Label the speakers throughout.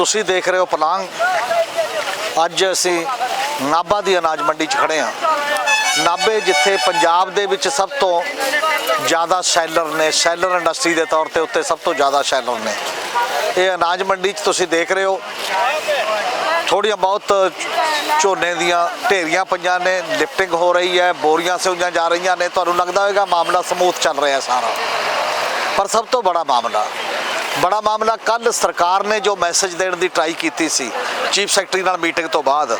Speaker 1: ਤੁਸੀਂ ਦੇਖ ਰਹੇ ਹੋ ਪਲਾਂਗ। ਅੱਜ ਅਸੀਂ ਨਾਭਾ ਦੀ ਅਨਾਜ ਮੰਡੀ 'ਚ ਖੜੇ ਹਾਂ। ਨਾਭੇ ਜਿੱਥੇ ਪੰਜਾਬ ਦੇ ਵਿੱਚ ਸਭ ਤੋਂ ਜ਼ਿਆਦਾ ਸੈਲਰ ਨੇ, ਸੈਲਰ ਇੰਡਸਟਰੀ ਦੇ ਤੌਰ ਤੇ ਉੱਤੇ ਸਭ ਤੋਂ ਜ਼ਿਆਦਾ ਸੈਲਰ ਨੇ। ਇਹ ਅਨਾਜ ਮੰਡੀ 'ਚ ਤੁਸੀਂ ਦੇਖ ਰਹੇ ਹੋ। ਥੋੜੀਆਂ ਬਹੁਤ ਝੋਨੇ ਦੀਆਂ ਢੇਰੀਆਂ ਪਈਆਂ ਨੇ, ਲਿਫਟਿੰਗ ਹੋ ਰਹੀ ਹੈ, ਬੋਰੀਆਂ ਸਿਉਂੀਆਂ ਜਾ ਰਹੀਆਂ ਨੇ। ਤੁਹਾਨੂੰ ਲੱਗਦਾ ਹੋਵੇਗਾ ਮਾਮਲਾ ਸਮੂਥ ਚੱਲ ਰਿਹਾ ਸਾਰਾ। ਪਰ ਸਭ ਤੋਂ ਬੜਾ ਮਾਮਲਾ ਬੜਾ ਮਾਮਲਾ ਕੱਲ ਸਰਕਾਰ ਨੇ ਜੋ ਮੈਸੇਜ ਦੇਣ ਦੀ ਟਰਾਈ ਕੀਤੀ ਸੀ, ਚੀਫ ਸੈਕਟਰੀ ਨਾਲ ਮੀਟਿੰਗ ਤੋਂ ਬਾਅਦ,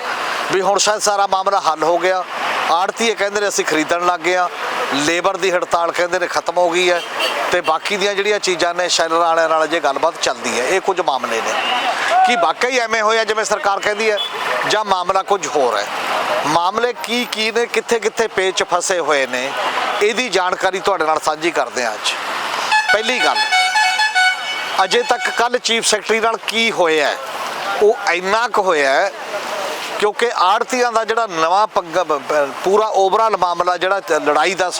Speaker 1: ਵੀ ਹੁਣ ਸ਼ਾਇਦ ਸਾਰਾ ਮਾਮਲਾ ਹੱਲ ਹੋ ਗਿਆ। ਆੜਤੀਏ ਕਹਿੰਦੇ ਨੇ ਅਸੀਂ ਖਰੀਦਣ ਲੱਗ ਗਏ ਆ, ਲੇਬਰ ਦੀ ਹੜਤਾਲ ਕਹਿੰਦੇ ਨੇ ਖਤਮ ਹੋ ਗਈ ਹੈ, ਤੇ ਬਾਕੀ ਦੀਆਂ ਜਿਹੜੀਆਂ ਚੀਜ਼ਾਂ ਨੇ, ਸ਼ੈਲਰ ਵਾਲਿਆਂ ਨਾਲ ਜੇ ਗੱਲਬਾਤ ਚੱਲਦੀ ਹੈ, ਇਹ ਕੁਝ ਮਾਮਲੇ ਨੇ। ਕੀ ਵਾਕਈ ਐਵੇਂ ਹੋਇਆ ਜਿਵੇਂ ਸਰਕਾਰ ਕਹਿੰਦੀ ਹੈ, ਜਾਂ ਮਾਮਲਾ ਕੁਝ ਹੋਰ ਹੈ? ਮਾਮਲੇ ਕੀ ਕੀ ਨੇ ਕਿੱਥੇ ਕਿੱਥੇ ਪੇਚ ਫਸੇ ਹੋਏ ਨੇ? ਇਹਦੀ ਜਾਣਕਾਰੀ ਤੁਹਾਡੇ ਨਾਲ ਸਾਂਝੀ ਕਰਦੇ ਹਾਂ ਅੱਜ। ਪਹਿਲੀ ਗੱਲ ਅਜੇ ਤੱਕ ਕੱਲ ਚੀਫ ਸੈਕਟਰੀ ਨਾਲ ਕੀ ਹੋਇਆ ਉਹ ਇੰਨਾ ਕੁ ਹੋਇਆ ਕਿਉਂਕਿ ਆੜਤੀਆਂ ਦਾ ਜਿਹੜਾ ਨਵਾਂ ਪੰਗਾ ਪੂਰਾ ਓਵਰਆਲ ਮਾਮਲਾ ਜਿਹੜਾ ਲੜਾਈ ਦਾ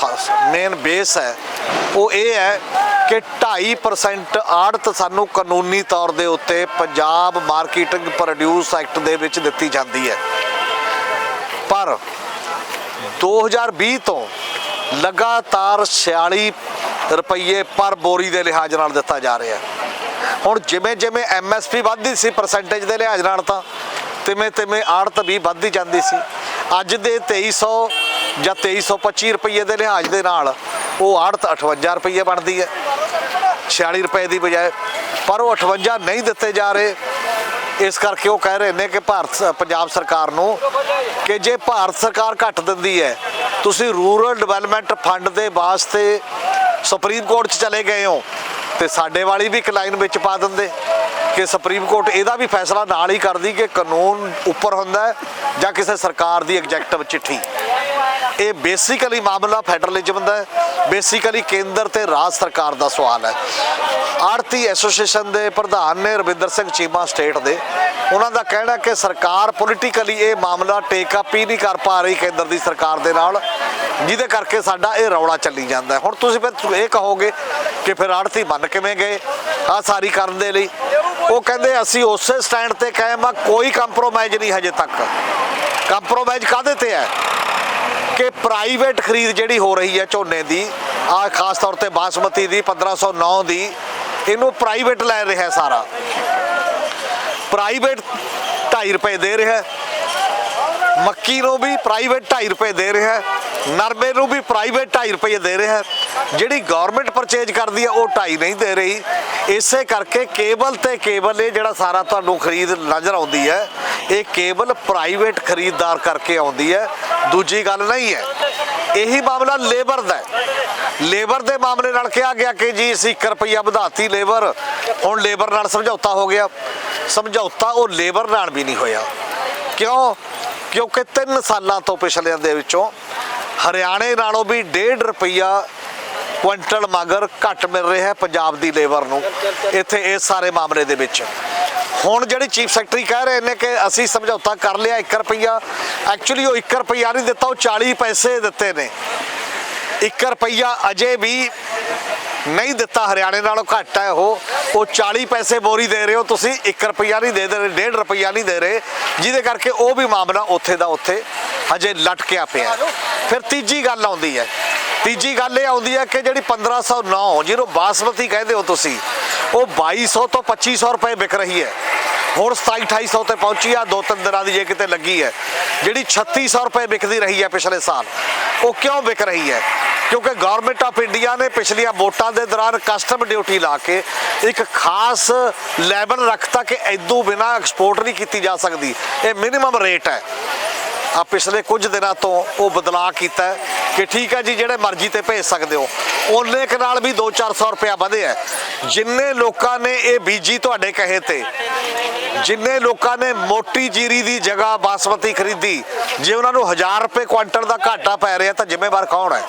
Speaker 1: ਮੇਨ ਬੇਸ ਹੈ, ਉਹ ਇਹ ਹੈ ਕਿ 2.5% ਆੜਤ ਸਾਨੂੰ ਕਾਨੂੰਨੀ ਤੌਰ ਦੇ ਉੱਤੇ ਪੰਜਾਬ ਮਾਰਕੀਟਿੰਗ ਪ੍ਰੋਡਿਊਸ ਐਕਟ ਦੇ ਵਿੱਚ ਦਿੱਤੀ ਜਾਂਦੀ ਹੈ। ਪਰ 2020 ਤੋਂ ਲਗਾਤਾਰ 46 ਰੁਪਏ ਪਰ ਬੋਰੀ ਦੇ ਲਿਹਾਜ਼ ਨਾਲ ਦਿੱਤਾ ਜਾ ਰਿਹਾ ਹੈ। ਹੁਣ ਜਿਵੇਂ ਜਿਵੇਂ ਐਮਐਸਪੀ ਵੱਧਦੀ ਸੀ ਪਰਸੈਂਟੇਜ ਦੇ ਲਿਹਾਜ਼ ਨਾਲ ਤਾਂ, ਤਿਵੇਂ ਤਿਵੇਂ ਆੜਤ ਵੀ ਵੱਧਦੀ ਜਾਂਦੀ ਸੀ। ਅੱਜ ਦੇ 2300 ਜਾਂ 2325 ਰੁਪਏ ਦੇ ਲਿਹਾਜ਼ ਦੇ ਨਾਲ ਉਹ ਆੜਤ 58 ਰੁਪਏ ਬਣਦੀ ਹੈ। 46 ਰੁਪਏ ਦੀ ਬਜਾਏ, ਪਰ ਉਹ 58 ਨਹੀਂ ਦਿੱਤੇ ਜਾ ਰਹੇ। ਇਸ ਕਰਕੇ ਉਹ ਕਹਿ ਰਹੇ ਨੇ ਕਿ ਭਾਰਤ ਪੰਜਾਬ ਸਰਕਾਰ ਨੂੰ ਕਿ ਜੇ ਭਾਰਤ ਸਰਕਾਰ ਘੱਟ ਦਿੰਦੀ ਹੈ, ਤੁਸੀਂ ਰੂਰਲ ਡਿਵੈਲਪਮੈਂਟ ਫੰਡ ਦੇ ਵਾਸਤੇ ਸੁਪਰੀਮ ਕੋਰਟ 'ਚ ਚਲੇ ਗਏ ਹੋ। ਤੇ ਸਾਡੇ ਵਾਲੀ ਵੀ ਇੱਕ ਲਾਈਨ ਵਿੱਚ ਪਾ ਦਿੰਦੇ ਕਿ ਸੁਪਰੀਮ ਕੋਰਟ ਇਹਦਾ ਵੀ ਫੈਸਲਾ ਨਾਲ ਹੀ ਕਰਦੀ ਕਿ ਕਾਨੂੰਨ ਉੱਪਰ ਹੁੰਦਾ ਹੈ ਜਾਂ ਕਿਸੇ ਸਰਕਾਰ ਦੀ ਐਗਜ਼ੈਕਟਿਵ ਚਿੱਠੀ। ਇਹ ਬੇਸਿਕਲੀ ਮਾਮਲਾ ਫੈਡਰਲਿਜ਼ਮ ਦਾ ਹੈ। ਬੇਸਿਕਲੀ ਕੇਂਦਰ ਤੇ ਰਾਜ ਸਰਕਾਰ ਦਾ ਸਵਾਲ ਹੈ। ਆੜਤੀ ਐਸੋਸੀਏਸ਼ਨ ਦੇ ਪ੍ਰਧਾਨ ਨੇ ਰਵਿੰਦਰ ਸਿੰਘ ਚੀਮਾ ਸਟੇਟ ਦੇ। ਉਹਨਾਂ ਦਾ ਕਹਿਣਾ ਕਿ ਸਰਕਾਰ ਪੋਲੀਟੀਕਲੀ ਇਹ ਮਾਮਲਾ ਟੇਕ ਅਪ ਹੀ ਨਹੀਂ ਕਰ ਪਾ ਰਹੀ ਕੇਂਦਰ ਦੀ ਸਰਕਾਰ ਦੇ ਨਾਲ, ਜਿਹਦੇ ਕਰਕੇ ਸਾਡਾ ਇਹ ਰੌਲਾ ਚੱਲੀ ਜਾਂਦਾ। ਹੁਣ ਤੁਸੀਂ ਫਿਰ ਇਹ ਕਹੋਗੇ ਕਿ ਫਿਰ ਆੜਤੀ ਮੰਨ ਕਿਵੇਂ ਗਏ? ਆ ਸਾਰੀ ਕਰਨ ਦੇ ਲਈ। ਉਹ ਕਹਿੰਦੇ, ਅਸੀਂ ਉਸੇ ਸਟੈਂਡ ਤੇ ਕਾਇਮ ਆ, ਕੋਈ ਕੰਪਰੋਮਾਈਜ਼ ਨਹੀਂ ਹਜੇ ਤੱਕ। ਕੰਪਰੋਮਾਈਜ਼ ਕਾਹਦੇ ਤੇ ਹੈ? ਕਿ ਪ੍ਰਾਈਵੇਟ ਖਰੀਦ ਜਿਹੜੀ ਹੋ ਰਹੀ ਹੈ ਝੋਨੇ ਦੀ ਆ ਖਾਸ ਤੌਰ ਤੇ ਬਾਸਮਤੀ ਦੀ 1509 ਦੀ ਇਹਨੂੰ ਪ੍ਰਾਈਵੇਟ ਲੈ ਰਿਹਾ ਸਾਰਾ। ਪ੍ਰਾਈਵੇਟ 2.5 ਰੁਪਏ ਦੇ ਰਿਹਾ ਮੱਕੀ ਨੂੰ ਵੀ ਪ੍ਰਾਈਵੇਟ 2.5 ਰੁਪਏ ਦੇ ਰਿਹਾ ਨਰਮੇ ਨੂੰ ਵੀ ਪ੍ਰਾਈਵੇਟ 2.5 ਰੁਪਏ ਦੇ ਰਿਹਾ ਜਿਹੜੀ ਗਵਰਨਮੈਂਟ ਪਰਚੇਜ ਕਰਦੀ ਹੈ, ਉਹ 2.5 ਨਹੀਂ ਦੇ ਰਹੀ। ਇਸੇ ਕਰਕੇ ਕੇਬਲ ਤੇ ਕੇਬਲ ਇਹ ਜਿਹੜਾ ਸਾਰਾ ਤੁਹਾਨੂੰ ਖਰੀਦ ਨਜ਼ਰ ਆਉਂਦੀ ਹੈ, ਇਹ ਕੇਬਲ ਪ੍ਰਾਈਵੇਟ ਖਰੀਦਦਾਰ ਕਰਕੇ ਆਉਂਦੀ ਹੈ। ਦੂਜੀ ਗੱਲ ਨਹੀਂ ਹੈ ਇਹੀ ਮਾਮਲਾ ਲੇਬਰ ਦਾ ਲੇਬਰ ਦੇ ਮਾਮਲੇ ਨਾਲ ਕਿਹਾ ਗਿਆ ਕਿ ਜੀ ਅਸੀਂ 1 ਰੁਪਈਆ ਵਧਾਤੀ ਲੇਬਰ, ਹੁਣ ਲੇਬਰ ਨਾਲ ਸਮਝੌਤਾ ਹੋ ਗਿਆ। ਸਮਝੌਤਾ ਉਹ ਲੇਬਰ ਨਾਲ ਵੀ ਨਹੀਂ ਹੋਇਆ। ਕਿਉਂ? ਕਿਉਂਕਿ 3 ਸਾਲਾਂ ਤੋਂ ਪਿਛਲਿਆਂ ਦੇ ਵਿੱਚੋਂ ਹਰਿਆਣੇ ਨਾਲੋਂ ਵੀ 1.5 ਰੁਪਈਆ ਕੁਇੰਟਲ ਮਗਰ ਘੱਟ ਮਿਲ ਰਿਹਾ ਹੈ ਪੰਜਾਬ ਦੀ ਲੇਬਰ ਨੂੰ, ਇੱਥੇ ਇਸ ਸਾਰੇ ਮਾਮਲੇ ਦੇ ਵਿੱਚ। ਹੁਣ ਜਿਹੜੀ ਚੀਫ ਸੈਕਟਰੀ ਕਹਿ ਰਹੇ ਨੇ ਕਿ ਅਸੀਂ ਸਮਝੌਤਾ ਕਰ ਲਿਆ 1 ਰੁਪਈਆ ਐਕਚੁਅਲੀ ਉਹ 1 ਰੁਪਈਆ ਨਹੀਂ ਦਿੱਤਾ, ਉਹ 40 ਪੈਸੇ ਦਿੱਤੇ ਨੇ। 1 ਰੁਪਈਆ ਅਜੇ ਵੀ ਨਹੀਂ ਦਿੱਤਾ, ਹਰਿਆਣੇ ਨਾਲੋਂ ਘੱਟ ਹੈ ਉਹ। ਉਹ 40 ਪੈਸੇ ਬੋਰੀ ਦੇ ਰਹੇ ਹੋ, ਤੁਸੀਂ 1 ਰੁਪਈਆ ਨਹੀਂ ਦੇ ਰਹੇ 1.5 ਰੁਪਈਆ ਨਹੀਂ ਦੇ ਰਹੇ। ਜਿਹਦੇ ਕਰਕੇ ਉਹ ਵੀ ਮਾਮਲਾ ਉੱਥੇ ਦਾ ਉੱਥੇ ਹਜੇ ਲਟਕਿਆ ਪਿਆ ਫਿਰ ਤੀਜੀ ਗੱਲ ਆਉਂਦੀ ਹੈ। ਤੀਜੀ ਗੱਲ ਇਹ ਆਉਂਦੀ ਹੈ ਕਿ ਜਿਹੜੀ 1509 ਜਿਹਨੂੰ ਬਾਸਮਤੀ ਕਹਿੰਦੇ ਹੋ ਤੁਸੀਂ ਉਹ 2200 ਤੋਂ 2500 ਰੁਪਏ ਵਿਕ ਰਹੀ ਹੈ। ਹੁਣ 27 2800 ਤੇ ਪਹੁੰਚੀ ਆ, ਦੋ ਤਿੰਨ ਦਿਨਾਂ ਦੀ ਜੇ ਕਿਤੇ ਲੱਗੀ ਹੈ। ਜਿਹੜੀ 3600 ਰੁਪਏ ਵਿਕਦੀ ਰਹੀ ਹੈ ਪਿਛਲੇ ਸਾਲ, ਉਹ ਕਿਉਂ ਵਿਕ ਰਹੀ ਹੈ? ਕਿਉਂਕਿ ਗਵਰਨਮੈਂਟ ਆਫ ਇੰਡੀਆ ਨੇ ਪਿਛਲੀਆਂ ਵੋਟਾਂ ਦੇ ਦੌਰਾਨ ਕਸਟਮ ਡਿਊਟੀ ਲਾ ਕੇ ਇੱਕ ਖਾਸ ਲੈਵਲ ਰੱਖਤਾ ਕਿ ਐਦੂ ਬਿਨਾ ਐਕਸਪੋਰਟ ਨਹੀਂ ਕੀਤੀ ਜਾ ਸਕਦੀ। ਇਹ ਮਿਨੀਮਮ ਰੇਟ ਹੈ। ਆ ਪਿਛਲੇ ਕੁਝ ਦਿਨਾਂ ਤੋਂ ਉਹ ਬਦਲਾਅ ਕੀਤਾ ਕਿ ਠੀਕ ਹੈ ਜੀ, ਜਿਹੜੇ ਮਰਜ਼ੀ ਤੇ ਭੇਜ ਸਕਦੇ ਹੋ। ਉਹਨੇ ਕੁ ਨਾਲ ਵੀ 2-400 ਰੁਪਇਆ ਵਧਿਆ ਜਿੰਨੇ ਲੋਕਾਂ ਨੇ ਇਹ ਬੀਜੀ ਤੁਹਾਡੇ ਕਹੇ ਤੇ, ਜਿੰਨੇ ਲੋਕਾਂ ਨੇ ਮੋਟੀ ਜੀਰੀ ਦੀ ਜਗ੍ਹਾ ਬਾਸਮਤੀ ਖਰੀਦੀ, ਜੇ ਉਹਨਾਂ ਨੂੰ 1000 ਰੁਪਏ ਕੁਇੰਟਲ ਦਾ ਘਾਟਾ ਪੈ ਰਿਹਾ ਤਾਂ ਜ਼ਿੰਮੇਵਾਰ ਕੌਣ ਹੈ?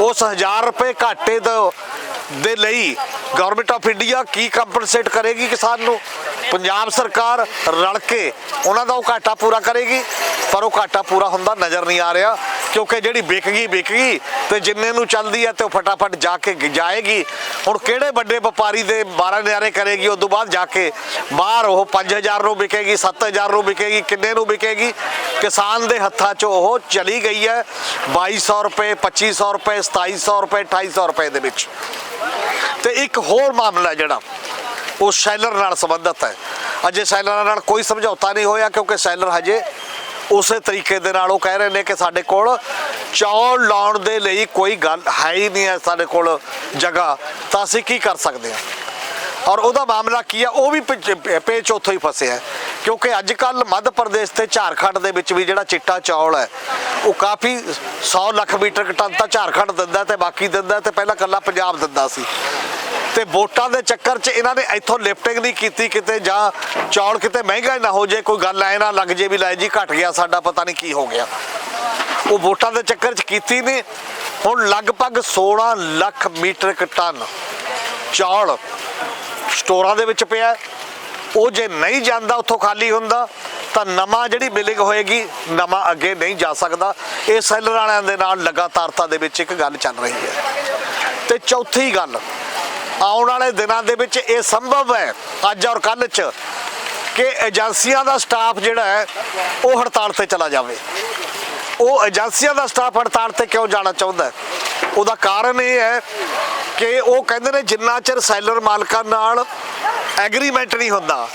Speaker 1: ਉਸ 1000 ਰੁਪਏ ਘਾਟੇ ਦਾ ਦੇ ਲਈ ਗਵਰਨਮੈਂਟ ਆਫ ਇੰਡੀਆ ਕੀ ਕੰਪਨਸੇਟ ਕਰੇਗੀ ਕਿਸਾਨ ਨੂੰ? ਪੰਜਾਬ ਸਰਕਾਰ ਰਲ ਕੇ ਉਹਨਾਂ ਦਾ ਉਹ ਘਾਟਾ ਪੂਰਾ ਕਰੇਗੀ, ਪਰ ਉਹ ਘਾਟਾ ਪੂਰਾ ਹੁੰਦਾ ਨਜ਼ਰ ਨਹੀਂ ਆ ਰਿਹਾ, ਕਿਉਂਕਿ ਜਿਹੜੀ ਵਿਕ ਗਈ ਵਿਕ ਗਈ ਤੇ ਜਿੰਨੇ ਨੂੰ ਚੱਲਦੀ ਹੈ ਤੇ ਉਹ ਫਟਾਫਟ ਜਾ ਕੇ ਜਾਏਗੀ। ਹੁਣ ਕਿਹੜੇ ਵੱਡੇ ਵਪਾਰੀ ਦੇ 12 ਨਿਆਰੇ ਕਰੇਗੀ ਉਸ ਤੋਂ ਬਾਅਦ ਜਾ ਕੇ ਬਾਹਰ ਉਹ 5000 ਨੂੰ ਵਿਕੇਗੀ 7000 ਨੂੰ ਵਿਕੇਗੀ, ਕਿੰਨੇ ਨੂੰ ਵਿਕੇਗੀ? ਕਿਸਾਨ ਦੇ ਹੱਥਾਂ 'ਚ ਉਹ ਚਲੀ ਗਈ ਹੈ 2200 ਰੁਪਏ 2500 ਰੁਪਏ 2700 ਰੁਪਏ 2800 ਰੁਪਏ ਦੇ ਵਿੱਚ। ਤੇ ਇੱਕ ਹੋਰ ਮਾਮਲਾ ਜਿਹੜਾ, ਉਹ ਸੈਲਰ ਨਾਲ ਸੰਬੰਧਿਤ ਹੈ। ਅਜੇ ਸੈਲਰਾਂ ਨਾਲ ਕੋਈ ਸਮਝੌਤਾ ਨਹੀਂ ਹੋਇਆ ਕਿਉਂਕਿ ਸੈਲਰ ਹਜੇ ਉਸੇ ਤਰੀਕੇ ਦੇ ਨਾਲ ਉਹ ਕਹਿ ਰਹੇ ਨੇ ਕਿ ਸਾਡੇ ਕੋਲ ਚੌਲ ਲਾਉਣ ਦੇ ਲਈ ਕੋਈ ਗੱਲ ਹੈ ਹੀ ਨਹੀਂ ਹੈ ਸਾਡੇ ਕੋਲ ਜਗ੍ਹਾ, ਤਾਂ ਅਸੀਂ ਕੀ ਕਰ ਸਕਦੇ ਹਾਂ? ਔਰ ਉਹਦਾ ਮਾਮਲਾ ਕੀ ਹੈ? ਉਹ ਵੀ ਪਿੱਛੇ- ਪੇਚ ਉੱਥੋਂ ਹੀ ਫਸਿਆ ਕਿਉਂਕਿ ਅੱਜ ਕੱਲ ਮੱਧ ਪ੍ਰਦੇਸ਼ ਤੇ ਝਾਰਖੰਡ ਦੇ ਵਿੱਚ ਵੀ ਜਿਹੜਾ ਚਿੱਟਾ ਚੌਲ ਹੈ, ਉਹ ਕਾਫੀ 100 ਲੱਖ ਮੀਟਰ ਟਨ ਤਾਂ ਝਾਰਖੰਡ ਦਿੰਦਾ ਤੇ ਬਾਕੀ ਦਿੰਦਾ ਤੇ ਪਹਿਲਾਂ ਕੱਲਾ ਪੰਜਾਬ ਦਿੰਦਾ ਸੀ। ਤੇ ਵੋਟਾਂ ਦੇ ਚੱਕਰ 'ਚ ਇਹਨਾਂ ਨੇ ਇੱਥੋਂ ਲਿਫਟਿੰਗ ਨਹੀਂ ਕੀਤੀ ਕਿਤੇ ਜਾਂ ਚੌਲ ਕਿਤੇ ਮਹਿੰਗਾ ਹੀ ਨਾ ਹੋ ਜੇ, ਕੋਈ ਗੱਲ ਐ ਨਾ ਲੱਗ ਜੇ ਵੀ ਲੈ ਜੀ ਘਟ ਗਿਆ ਸਾਡਾ, ਪਤਾ ਨਹੀਂ ਕੀ ਹੋ ਗਿਆ। ਉਹ ਵੋਟਾਂ ਦੇ ਚੱਕਰ 'ਚ ਕੀਤੀ ਨਹੀਂ। ਹੁਣ ਲਗਭਗ 16 ਲੱਖ ਮੀਟਰ ਟਨ ਚੌਲ ਸਟੋਰਾਂ ਦੇ ਵਿੱਚ ਪਿਆ। ਉਹ ਜੇ ਨਹੀਂ ਜਾਂਦਾ ਉੱਥੋਂ ਖਾਲੀ ਹੁੰਦਾ, ਤਾਂ ਨਵਾਂ ਜਿਹੜੀ ਬਿਲਿੰਗ ਹੋਏਗੀ, ਨਵਾਂ ਅੱਗੇ ਨਹੀਂ ਜਾ ਸਕਦਾ। ਇਹ ਸੈਲਰ ਵਾਲਿਆਂ ਦੇ ਨਾਲ ਲਗਾਤਾਰਤਾ ਦੇ ਵਿੱਚ ਇੱਕ ਗੱਲ ਚੱਲ ਰਹੀ ਹੈ। ਤੇ ਚੌਥੀ ਗੱਲ, ਆਉਣ ਵਾਲੇ ਦਿਨਾਂ ਦੇ ਵਿੱਚ ਇਹ ਸੰਭਵ ਹੈ, ਅੱਜ ਔਰ ਕੱਲ੍ਹ 'ਚ, ਕਿ ਏਜੰਸੀਆਂ ਦਾ ਸਟਾਫ ਜਿਹੜਾ ਹੈ, ਉਹ ਹੜਤਾਲ ਤੇ ਚਲਾ ਜਾਵੇ। ਉਹ ਏਜੰਸੀਆਂ ਦਾ ਸਟਾਫ ਹੜਤਾਲ ਤੇ ਕਿਉਂ ਜਾਣਾ ਚਾਹੁੰਦਾ ਹੈ? ਉਹਦਾ ਕਾਰਨ ਇਹ ਹੈ ਕਿ ਉਹ ਕਹਿੰਦੇ ਨੇ ਜਿੰਨਾ ਚਿਰ ਸੈਲਰ ਮਾਲਕਾਂ ਨਾਲ ਐਗਰੀਮੈਂਟ ਨਹੀਂ ਹੁੰਦਾ।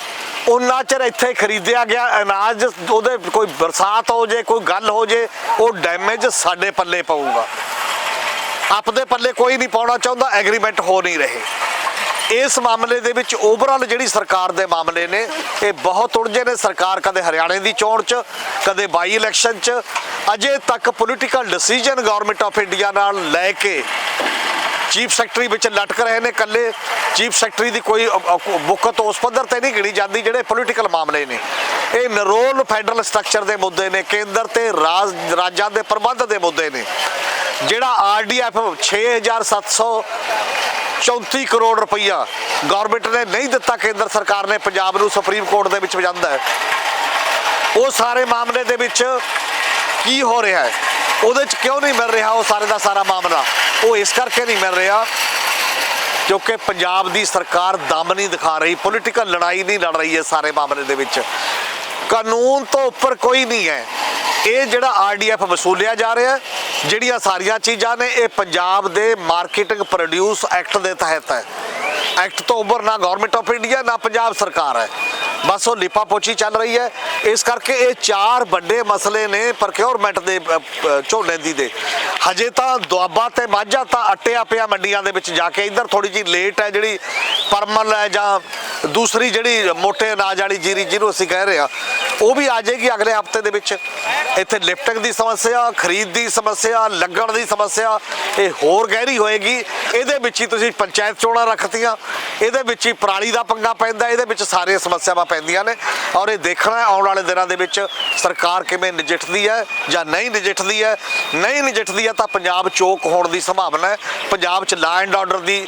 Speaker 1: ਉਨਾ ਚਿਰ ਇੱਥੇ ਖਰੀਦਿਆ ਗਿਆ, ਅਨਾਜ, ਉਹਦੇ ਕੋਈ ਬਰਸਾਤ ਹੋ ਜੇ, ਕੋਈ ਗੱਲ ਹੋ ਜੇ, ਉਹ ਡੈਮੇਜ ਸਾਡੇ ਪੱਲੇ ਪਊਗਾ। ਆਪਦੇ ਪੱਲੇ ਕੋਈ ਨਹੀਂ ਪਾਉਣਾ ਚਾਹੁੰਦਾ, ਐਗਰੀਮੈਂਟ ਹੋ ਨਹੀਂ ਰਹੇ। ਇਸ ਮਾਮਲੇ ਦੇ ਵਿੱਚ ਓਵਰਆਲ ਜਿਹੜੀ ਸਰਕਾਰ ਦੇ ਮਾਮਲੇ ਨੇ, ਇਹ ਬਹੁਤ ਉਲਝੇ ਨੇ। ਸਰਕਾਰ ਕਦੇ ਹਰਿਆਣੇ ਦੀ ਚੋਣ 'ਚ, ਕਦੇ ਬਾਈ ਇਲੈਕਸ਼ਨ 'ਚ। ਅਜੇ ਤੱਕ political decision government of India ਨਾਲ ਲੈ ਕੇ ਚੀਫ ਸੈਕਟਰੀ ਵਿੱਚ ਲਟਕ ਰਹੇ ਨੇ ਕੱਲੇ ਚੀਫ ਸੈਕਟਰੀ ਦੀ ਕੋਈ ਬੁੱਕਤ ਉਸ ਪੱਧਰ ਤੇ ਨਹੀਂ ਗਿਣੀ ਜਾਂਦੀ, ਜਿਹੜੇ ਪੋਲੀਟੀਕਲ ਮਾਮਲੇ ਨੇ। ਇਹ ਨਰੋਲ ਫੈਡਰਲ ਸਟਰਕਚਰ ਦੇ ਮੁੱਦੇ ਨੇ, ਕੇਂਦਰ ਤੇ ਰਾਜ, ਰਾਜਾਂ ਦੇ ਪ੍ਰਬੰਧ ਦੇ ਮੁੱਦੇ ਨੇ। ਜਿਹੜਾ ਆਰਡੀਐਫ 6734 ਕਰੋੜ ਰੁਪਈਆ ਗਵਰਨਮੈਂਟ ਨੇ ਨਹੀਂ ਦਿੱਤਾ ਕੇਂਦਰ ਸਰਕਾਰ ਨੇ, ਪੰਜਾਬ ਨੂੰ ਸੁਪਰੀਮ ਕੋਰਟ ਦੇ ਵਿੱਚ ਜਾਂਦਾ ਹੈ। ਉਹ ਸਾਰੇ ਮਾਮਲੇ ਦੇ ਵਿੱਚ ਕੀ ਹੋ ਰਿਹਾ ਹੈ? ਉਹਦੇ ਚ ਕਿਉਂ ਨਹੀਂ ਮਿਲ ਰਿਹਾ ਉਹ ਸਾਰੇ ਦਾ ਸਾਰਾ ਮਾਮਲਾ? ਉਹ ਇਸ ਕਰਕੇ ਨਹੀਂ ਮਿਲ ਰਿਹਾ ਕਿਉਂਕਿ ਪੰਜਾਬ ਦੀ ਸਰਕਾਰ ਦਮ ਨਹੀਂ ਦਿਖਾ ਰਹੀ ਪੋਲੀਟੀਕਲ ਲੜਾਈ ਨਹੀਂ ਲੜ ਰਹੀ ਹੈ ਸਾਰੇ ਮਾਮਲੇ ਦੇ ਵਿੱਚ। ਕਾਨੂੰਨ ਤੋਂ ਉੱਪਰ ਕੋਈ ਨਹੀਂ ਹੈ। ਇਹ ਜਿਹੜਾ ਆਰਡੀਐਫ ਵਸੂਲਿਆ ਜਾ ਰਿਹਾ, ਜਿਹੜੀਆਂ ਸਾਰੀਆਂ ਚੀਜ਼ਾਂ ਨੇ, ਇਹ ਪੰਜਾਬ ਦੇ ਮਾਰਕੀਟਿੰਗ ਪ੍ਰੋਡਿਊਸ ਐਕਟ ਦੇ ਤਹਿਤ ਹੈ। ਐਕਟ ਤੋਂ ਉੱਪਰ ਨਾ ਗਵਰਨਮੈਂਟ ਆਫ ਇੰਡੀਆ ਨਾ ਪੰਜਾਬ ਸਰਕਾਰ ਹੈ। ਬਸ ਉਹ ਲਿਪਾ ਪੋਚੀ ਚੱਲ ਰਹੀ ਹੈ। ਇਸ ਕਰਕੇ ਇਹ ਚਾਰ ਵੱਡੇ ਮਸਲੇ ਨੇ ਪ੍ਰੋਕਿਉਰਮੈਂਟ ਦੇ ਝੋਨੇ ਦੀ ਦੇ। ਹਜੇ ਤਾਂ ਦੁਆਬਾ ਤੇ ਮਾਝਾ ਤਾਂ ਅਟਿਆ ਪਿਆ ਮੰਡੀਆਂ ਦੇ ਵਿੱਚ ਜਾ ਕੇ। ਇੱਧਰ ਥੋੜੀ ਜੀ ਲੇਟ ਹੈ ਜਿਹੜੀ ਪਰਮਲ ਹੈ ਜਾਂ ਦੂਸਰੀ ਜਿਹੜੀ ਮੋਟੇ ਅਨਾਜ ਵਾਲੀ ਜੀਰੀ ਜਿਹਨੂੰ ਅਸੀਂ ਕਹਿ ਰਹੇ ਆ ਉਹ ਵੀ ਆ ਜਾਏਗੀ ਅਗਲੇ ਹਫ਼ਤੇ ਦੇ ਵਿੱਚ। ਇੱਥੇ ਲਿਫਟਿੰਗ ਦੀ ਸਮੱਸਿਆ, ਖਰੀਦ ਦੀ ਸਮੱਸਿਆ, ਲੱਗਣ ਦੀ ਸਮੱਸਿਆ, ਇਹ ਹੋਰ ਗਹਿਰੀ ਹੋਏਗੀ। ਇਹਦੇ ਵਿੱਚ ਹੀ ਤੁਸੀਂ ਪੰਚਾਇਤ ਚੋਣਾਂ ਰੱਖਤੀਆਂ। ਇਹਦੇ ਵਿੱਚ ਹੀ ਪਰਾਲੀ ਦਾ ਪੰਗਾ ਪੈਂਦਾ। ਇਹਦੇ ਵਿੱਚ ਸਾਰੀਆਂ ਸਮੱਸਿਆਵਾਂ ਪੈਂਦੀਆਂ ਨੇ ਔਰ ਇਹ ਦੇਖਣਾ ਆਉਣ ਵਾਲੇ ਦਿਨਾਂ ਦੇ ਵਿੱਚ ਸਰਕਾਰ ਕਿਵੇਂ ਨਜਿੱਠਦੀ ਹੈ ਜਾਂ ਨਹੀਂ ਨਜਿੱਠਦੀ ਹੈ। ਨਹੀਂ ਨਜਿੱਠਦੀ ਹੈ ਤਾਂ ਪੰਜਾਬ ਚੋਕ ਹੋਣ ਦੀ ਸੰਭਾਵਨਾ ਹੈ। ਪੰਜਾਬ 'ਚ ਲਾ ਐਂਡ ਆਰਡਰ ਦੀ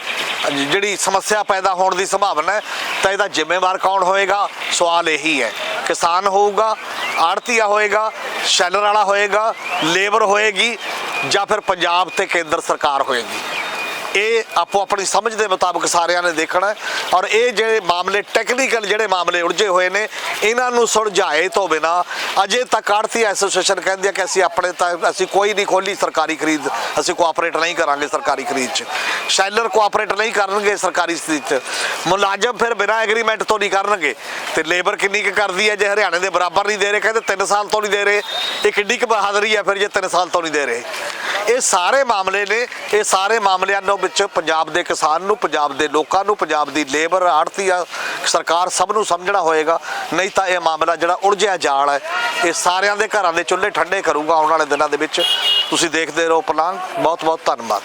Speaker 1: ਜਿਹੜੀ ਸਮੱਸਿਆ ਪੈਦਾ ਹੋਣ ਦੀ ਸੰਭਾਵਨਾ ਹੈ, ਤਾਂ ਇਹਦਾ ਜ਼ਿੰਮੇਵਾਰ ਕੌਣ ਹੋਏਗਾ? ਸਵਾਲ ਇਹੀ ਹੈ। ਕਿਸਾਨ ਹੋਊਗਾ, ਆੜਤੀਆ ਹੋਏਗਾ, ਸ਼ੈਲਰ ਵਾਲਾ ਹੋਏਗਾ, ਲੇਬਰ ਹੋਏਗੀ ਜਾਂ ਫਿਰ ਪੰਜਾਬ ਤੇ ਕੇਂਦਰ ਸਰਕਾਰ ਹੋਏਗੀ। ਇਹ ਆਪੋ ਆਪਣੀ ਸਮਝ ਦੇ ਮੁਤਾਬਕ ਸਾਰਿਆਂ ਨੇ ਦੇਖਣਾ ਔਰ ਇਹ ਜਿਹੜੇ ਮਾਮਲੇ ਟੈਕਨੀਕਲ ਜਿਹੜੇ ਮਾਮਲੇ ਉਲਝੇ ਹੋਏ ਨੇ, ਇਹਨਾਂ ਨੂੰ ਸੁਲਝਾਏ ਤੋਂ ਬਿਨਾ ਅਜੇ ਤੱਕ ਆੜਤੀ ਐਸੋਸੀਏਸ਼ਨ ਕਹਿੰਦੀ ਹੈ ਕਿ ਅਸੀਂ ਆਪਣੇ ਤਾਂ ਅਸੀਂ ਕੋਈ ਨਹੀਂ ਖੋਲੀ ਸਰਕਾਰੀ ਖਰੀਦ, ਅਸੀਂ ਕੋਆਪਰੇਟ ਨਹੀਂ ਕਰਾਂਗੇ ਸਰਕਾਰੀ ਖਰੀਦ 'ਚ। ਸ਼ੈਲਰ ਕੋਆਪਰੇਟ ਨਹੀਂ ਕਰਨਗੇ ਸਰਕਾਰੀ ਖਰੀਦ 'ਚ। ਮੁਲਾਜ਼ਮ ਫਿਰ ਬਿਨਾਂ ਐਗਰੀਮੈਂਟ ਤੋਂ ਨਹੀਂ ਕਰਨਗੇ। ਤੇ ਲੇਬਰ ਕਿੰਨੀ ਕੁ ਕਰਦੀ ਹੈ ਜੇ ਹਰਿਆਣੇ ਦੇ ਬਰਾਬਰ ਨਹੀਂ ਦੇ ਰਹੇ, ਕਹਿੰਦੇ 3 ਸਾਲ ਤੋਂ ਨਹੀਂ ਦੇ ਰਹੇ। ਇਹ ਕਿੱਡੀ ਕੁ ਬਹਾਦਰੀ ਹੈ ਫਿਰ ਜੇ 3 ਸਾਲ ਤੋਂ ਨਹੀਂ ਦੇ ਰਹੇ। ਇਹ ਸਾਰੇ ਮਾਮਲੇ ਨੇ, ਇਹ ਸਾਰੇ ਮਾਮਲਿਆਂ ਨੂੰ ਵਿੱਚ ਪੰਜਾਬ ਦੇ ਕਿਸਾਨ ਨੂੰ, ਪੰਜਾਬ ਦੇ ਲੋਕਾਂ ਨੂੰ, ਪੰਜਾਬ ਦੀ ਲੇਬਰ ਆੜਤੀਆ ਸਰਕਾਰ ਸਭ ਨੂੰ ਸਮਝਣਾ ਹੋਏਗਾ, ਨਹੀਂ ਤਾਂ ਇਹ ਮਾਮਲਾ ਜਿਹੜਾ ਉਲਝਿਆ ਜਾਲ ਹੈ, ਇਹ ਸਾਰਿਆਂ ਦੇ ਘਰਾਂ ਦੇ ਚੁੱਲ੍ਹੇ ਠੰਡੇ ਕਰੂਗਾ ਆਉਣ ਵਾਲੇ ਦਿਨਾਂ ਦੇ ਵਿੱਚ। ਤੁਸੀਂ ਦੇਖਦੇ ਰਹੋ ਪਲਾਂਗ ਬਹੁਤ ਬਹੁਤ ਧੰਨਵਾਦ।